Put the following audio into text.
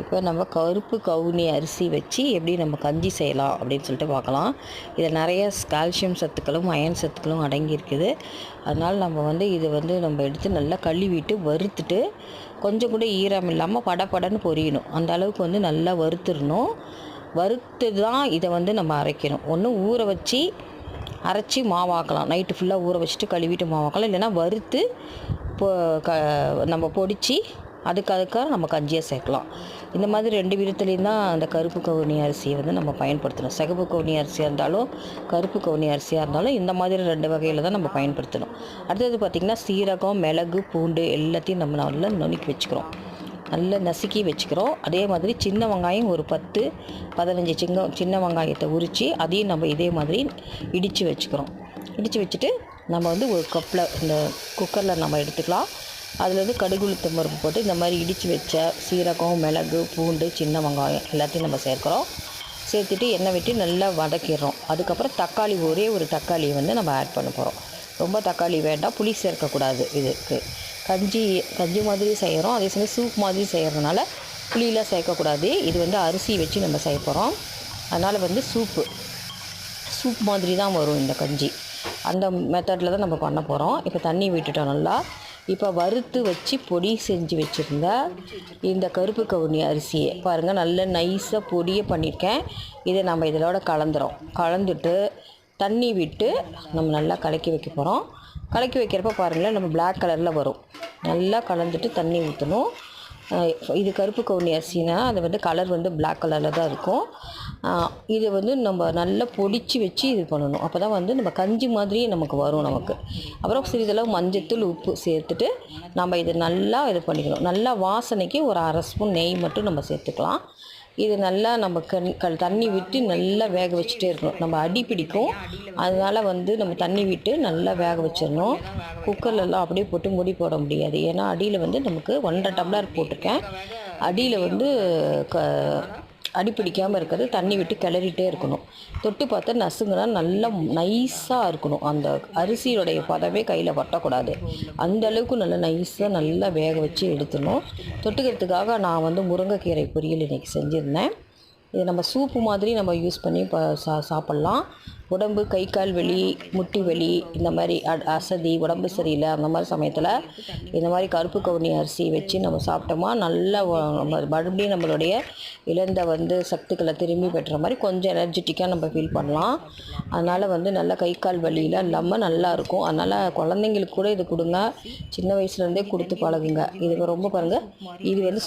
இப்போ நம்ம கருப்பு கவுனி அரிசி வச்சு எப்படி நம்ம கஞ்சி செய்யலாம் அப்படின்னு சொல்லிட்டு பார்க்கலாம். இதில் நிறைய கால்சியம் சத்துக்களும் அயன் சத்துக்களும் அடங்கியிருக்குது. அதனால் நம்ம வந்து இதை வந்து நம்ம எடுத்து நல்லா கழுவிட்டு வறுத்துட்டு கொஞ்சம் கூட ஈரம் இல்லாமல் படபடன்னு பொரியணும். அந்த அளவுக்கு வந்து நல்லா வறுத்துடணும். வறுத்து தான் இதை வந்து நம்ம அரைக்கணும். ஒன்று ஊற வச்சு அரைச்சி மாவாக்கலாம். நைட்டு ஃபுல்லாக ஊற வச்சுட்டு கழுவிட்டு மாவாக்கலாம். இல்லைன்னா வறுத்து இப்போ க நம்ம பொடிச்சு அதுக்கு அதுக்காக நம்ம கஞ்சியாக சேர்க்கலாம். இந்த மாதிரி ரெண்டு விதத்துலேயும் தான் அந்த கருப்பு கவுனி அரிசியை வந்து நம்ம பயன்படுத்தணும். சிகப்பு கவுனி அரிசியாக இருந்தாலும் கருப்பு கவுனி அரிசியாக இருந்தாலும் இந்த மாதிரி ரெண்டு வகையில் தான் நம்ம பயன்படுத்தணும். அடுத்தது பார்த்திங்கன்னா சீரகம் மிளகு பூண்டு எல்லாத்தையும் நம்ம நல்லா நுணுக்கி வச்சுக்கிறோம். நல்லா நசுக்கி வச்சுக்கிறோம். அதே மாதிரி சின்ன வெங்காயம் ஒரு பத்து பதினஞ்சு சின்ன சின்ன வெங்காயத்தை உரித்து அதையும் நம்ம இதே மாதிரி இடித்து வச்சுக்கிறோம். இடித்து வச்சுட்டு நம்ம வந்து ஒரு கப்பில் இந்த குக்கரில் நம்ம எடுத்துக்கலாம். அதில் வந்து கடுகு உளுத்தம் பருப்பு போட்டு இந்த மாதிரி இடித்து வச்ச சீரகம் மிளகு பூண்டு சின்ன வெங்காயம் எல்லாத்தையும் நம்ம சேர்க்குறோம். சேர்த்துட்டு எண்ணெய் விட்டு நல்லா வதக்கிடுறோம். அதுக்கப்புறம் தக்காளி ஒரே ஒரு தக்காளியை வந்து நம்ம ஆட் பண்ண போகிறோம் ரொம்ப தக்காளி வேண்டாம் புளி சேர்க்கக்கூடாது இதுக்கு. கஞ்சி கஞ்சி மாதிரி செய்கிறோம் அதே சமயம் சூப் மாதிரி செய்கிறதுனால புளியெலாம் சேர்க்கக்கூடாது. இது வந்து அரிசி வச்சு நம்ம செய்ய போகிறோம் அதனால் வந்து சூப்பு சூப் மாதிரி தான் வரும் இந்த கஞ்சி. அந்த மெத்தடில் தான் நம்ம பண்ண போகிறோம் இப்போ தண்ணி விட்டுட்டோம் நல்லா. இப்போ வறுத்து வச்சு பொடி செஞ்சு வச்சுருந்தா இந்த கருப்பு கவுனி அரிசியை பாருங்கள் நல்ல நைஸாக பொடியை பண்ணியிருக்கேன். இதை நம்ம இதோட கலந்துரும் கலந்துட்டு தண்ணி விட்டு நம்ம நல்லா கலக்கி வைக்க போகிறோம் கலக்கி வைக்கிறப்ப பாருங்களேன் நம்ம பிளாக் கலரில் வரும். நல்லா கலந்துட்டு தண்ணி ஊற்றணும் இது கருப்பு கவுனி அரிசினா அது வந்து கலர் வந்து பிளாக் கலரில் தான் இருக்கும். இதை வந்து நம்ம நல்லா பொடிச்சு வச்சு இது பண்ணணும். அப்போ தான் வந்து நம்ம கஞ்சி மாதிரியே நமக்கு வரும் நமக்கு. அப்புறம் சிறிதளவு மஞ்சத்தூள் உப்பு சேர்த்துட்டு நம்ம இதை நல்லா இது பண்ணிக்கணும். நல்லா வாசனைக்கு ஒரு அரை ஸ்பூன் நெய் மட்டும் நம்ம சேர்த்துக்கலாம். இது நல்லா நம்ம கண் தண்ணி விட்டு நல்லா வேக வச்சுட்டே இருக்கணும். நம்ம அடி பிடிக்கும் அதனால் வந்து நம்ம தண்ணி விட்டு நல்லா வேக வச்சிடணும். குக்கர்லலாம் அப்படியே போட்டு முடி போட முடியாது. ஏன்னா அடியில் வந்து நமக்கு ஒன்றரை டம்ளர் போட்டிருக்கேன். அடியில் வந்து க அடி பிடிக்காமல் இருக்கிறது தண்ணி விட்டு கிளறிட்டே இருக்கணும். தொட்டு பார்த்தா நசுங்கன்னா நல்லா நைஸாக இருக்கணும். அந்த அரிசியோடைய பதவே கையில் வட்டக்கூடாது அந்த அளவுக்கு நல்லா நைஸாக நல்லா வேக வச்சு எடுத்துடணும். தொட்டுக்கிறதுக்காக நான் வந்து முருங்கைக்கீரை பொரியல் இன்றைக்கி செஞ்சுருந்தேன். இது நம்ம சூப்பு மாதிரி நம்ம யூஸ் பண்ணி இப்போ சா சாப்பிட்லாம். உடம்பு கை கால் வலி முட்டி வலி இந்த மாதிரி அ- அசதி உடம்பு சரியில்லை அந்த மாதிரி சமயத்தில் இந்த மாதிரி கருப்பு கவுனி அரிசி வச்சு நம்ம சாப்பிட்டோமா நல்லா நம்ம மறுபடியும் நம்மளுடைய இழந்த வந்து சத்துக்களை திரும்பி பெற்ற மாதிரி கொஞ்சம் எனர்ஜெட்டிக்காக நம்ம ஃபீல் பண்ணலாம். அதனால் வந்து நல்லா கை கால் வலியெலாம் இல்லாமல் நல்லா இருக்கும். அதனால் குழந்தைங்களுக்கு கூட இது கொடுங்க. சின்ன வயசுலேருந்தே கொடுத்து பழகுங்க. இது ரொம்ப பாருங்கள் இது வந்து